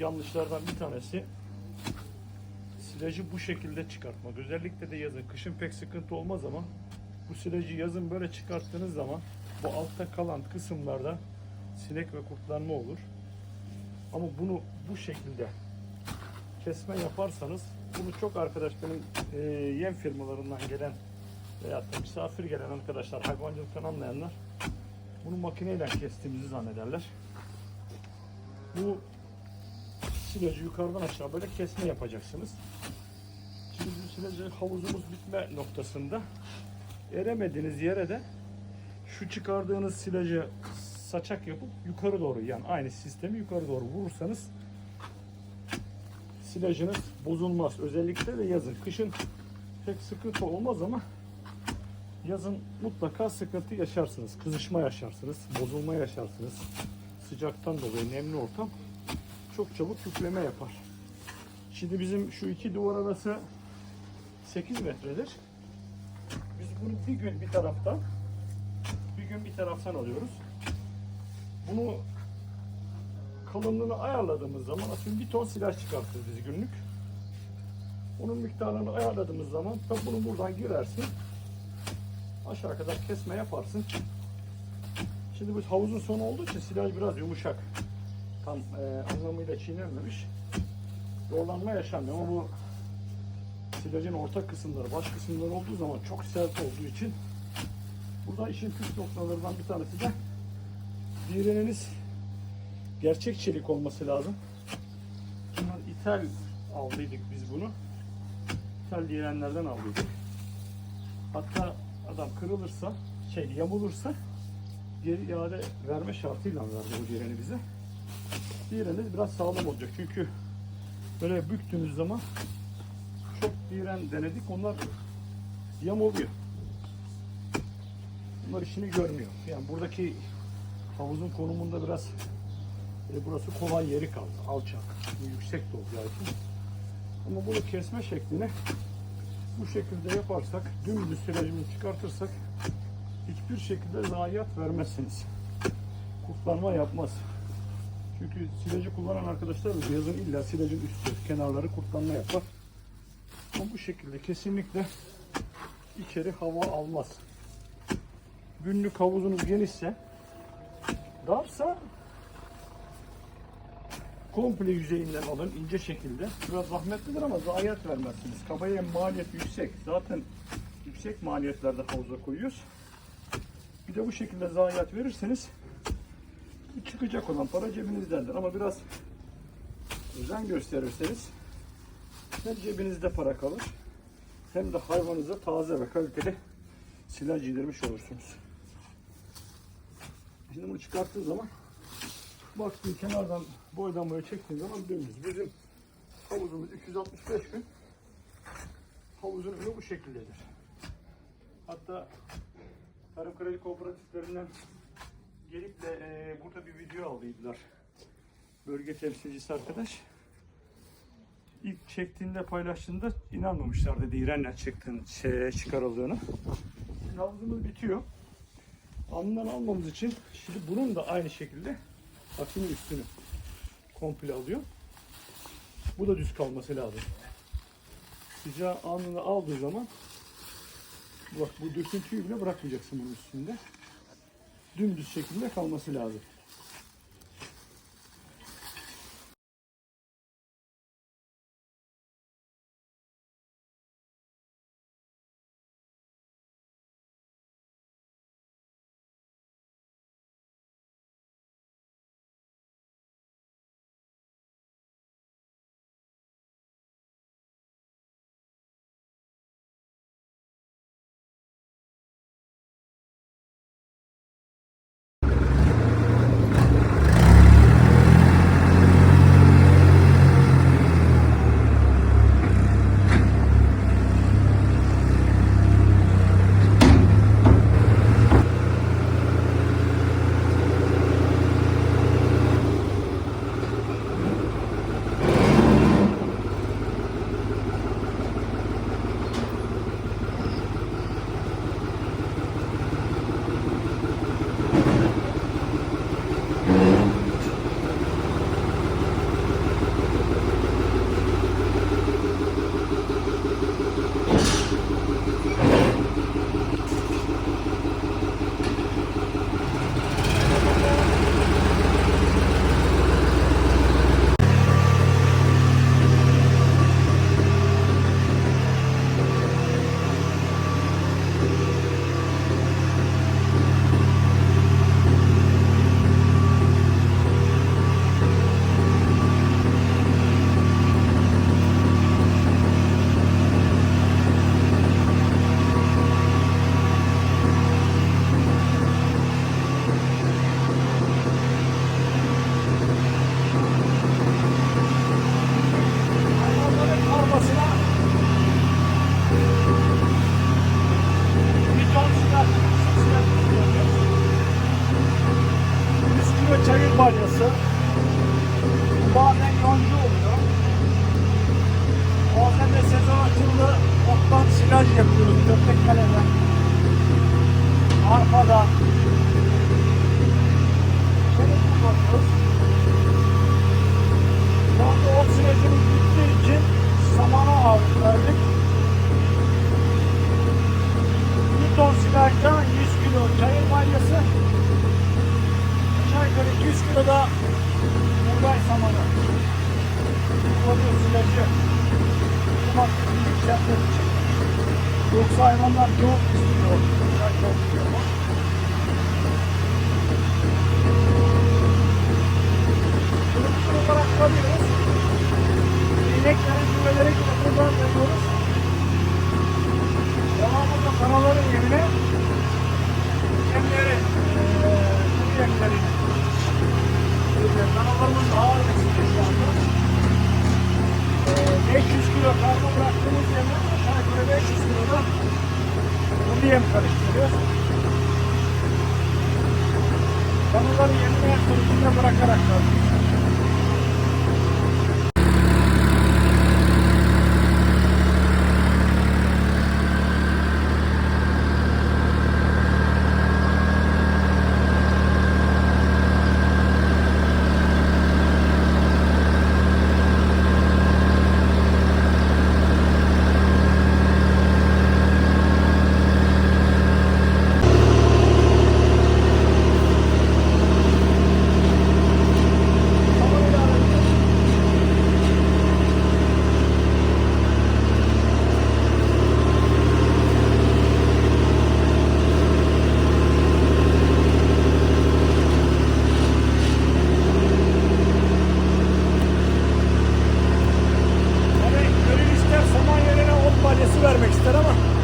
yanlışlardan bir tanesi silajı bu şekilde çıkartmak. Özellikle de yazın. Kışın pek sıkıntı olmaz ama bu silajı yazın böyle çıkarttığınız zaman bu altta kalan kısımlarda sinek ve kurtlanma olur. Ama bunu bu şekilde kesme yaparsanız bunu çok arkadaşların e, yem firmalarından gelen da misafir gelen arkadaşlar hayvancılıktan anlayanlar bunu makineyle kestiğimizi zannederler. Bu silajı yukarıdan aşağı böyle kesme yapacaksınız. Şimdi bu silajı havuzumuz bitme noktasında eremediğiniz yere de şu çıkardığınız silajı saçak yapıp yukarı doğru yani aynı sistemi yukarı doğru vurursanız silajınız bozulmaz. Özellikle de yazın. Kışın pek sıkıntı olmaz ama yazın mutlaka sıkıntı yaşarsınız. Kızışma yaşarsınız. Bozulma yaşarsınız. Sıcaktan dolayı nemli ortam çok çabuk yükleme yapar. Şimdi bizim şu iki duvar arası 8 metredir. Biz bunu bir gün bir taraftan bir gün bir taraftan alıyoruz. Bunu kalınlığını ayarladığımız zaman aslında bir ton silaj çıkartırız biz günlük. Onun miktarını ayarladığımız zaman da bunu buradan girersin. Aşağı kadar kesme yaparsın. Şimdi bu havuzun sonu olduğu için silaj biraz yumuşak. Tam e, anlamıyla çiğnenmemiş. Zorlanma yaşanmıyor ama bu silajın orta kısımları, baş kısımları olduğu zaman çok sert olduğu için burada işin püf noktalarından bir tanesi de direniniz gerçek çelik olması lazım. Bundan ithal aldıydık biz bunu. İthal direnlerden aldıydık. Hatta adam kırılırsa, şey yamulursa geri iade verme şartıyla verdi bu direni bize. Direniniz biraz sağlam olacak çünkü böyle büktüğünüz zaman çok diren denedik onlar yamuluyor. Bunlar işini görmüyor. Yani buradaki havuzun konumunda biraz e, burası kolay yeri kaldı. Alçak. Yüksek de olacağı için. Ama bunu kesme şeklini bu şekilde yaparsak, dümdüz silajımızı çıkartırsak hiçbir şekilde zayiat vermezsiniz. Kurtlanma yapmaz. Çünkü silajı kullanan arkadaşlar da yazın illa silajın üstü, kenarları kurtlanma yapar. Ama bu şekilde kesinlikle içeri hava almaz. Günlük havuzunuz genişse, darsa komple yüzeyinden alın ince şekilde. Biraz zahmetlidir ama zayiat vermezsiniz. Kabaya maliyet yüksek. Zaten yüksek maliyetlerde havuza koyuyoruz. Bir de bu şekilde zayiat verirseniz çıkacak olan para cebinizdendir. Ama biraz özen gösterirseniz hem cebinizde para kalır hem de hayvanınıza taze ve kaliteli silaj yedirmiş olursunuz. Şimdi bunu çıkarttığı zaman baktığın kenardan boydan boya çektiğin zaman dümdüz. Bizim havuzumuz 265 gün. Havuzun önü bu şekildedir. Hatta Tarım Kredi Kooperatiflerinden gelip de e, burada bir video aldıydılar. Bölge temsilcisi arkadaş. İlk çektiğinde paylaştığında inanmamışlardı direnle çıktığın şeye çıkarıldığını. Şimdi havuzumuz bitiyor. Alnından almamız için şimdi bunun da aynı şekilde akının üstünü komple alıyor. Bu da düz kalması lazım. Sıcağı anında aldığı zaman bak bu döküntüyü bile bırakmayacaksın bunun üstünde. Dümdüz şekilde kalması lazım. bacası. Bazen yancı oluyor. Bazen de sezon açıldı. Ottan silaj yapıyoruz. Köpek kaleden. Arpada. Şöyle kullanıyoruz. Şu o silajımız bittiği için hayvanlar çok istiyor. Çok istiyor. Bütün olarak kalıyoruz. İneklerin güveleri gibi buradan veriyoruz. Devamında kanaların yerine yemleri, eee bu yemleri. Kanalarımız daha önemli şu anda. Eee, 500 kilo karma bıraktığımız yemler aşağı yukarı 500 kilo bunu yem karıştırıyor. Kanaları yemine sürücüne bırakarak kalıyoruz. Caramba!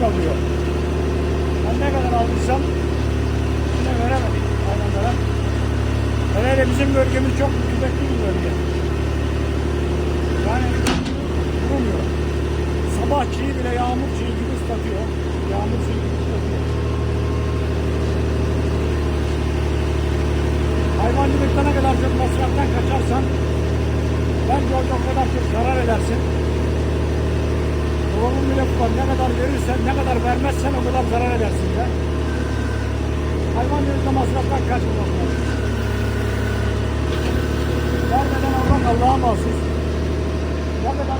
Kalıyor. Ben ne kadar aldıysam yine veremedik hayvanlara. Hele bizim bölgemiz çok kıymetli bir bölge. Yani durmuyor. Sabah çiğ bile yağmur çiğ gibi ıslatıyor. Yağmur çiğ gibi ıslatıyor. Hayvancılıkta ne kadar çok masraftan kaçarsan bence o kadar çok zarar edersin. Tohumu bile kullan. Ne kadar verirsen, ne kadar vermezsen o kadar zarar edersin ya. Hayvan yönünde masraftan kaçmamak lazım. Vermeden almak Allah'a mahsus. Ne kadar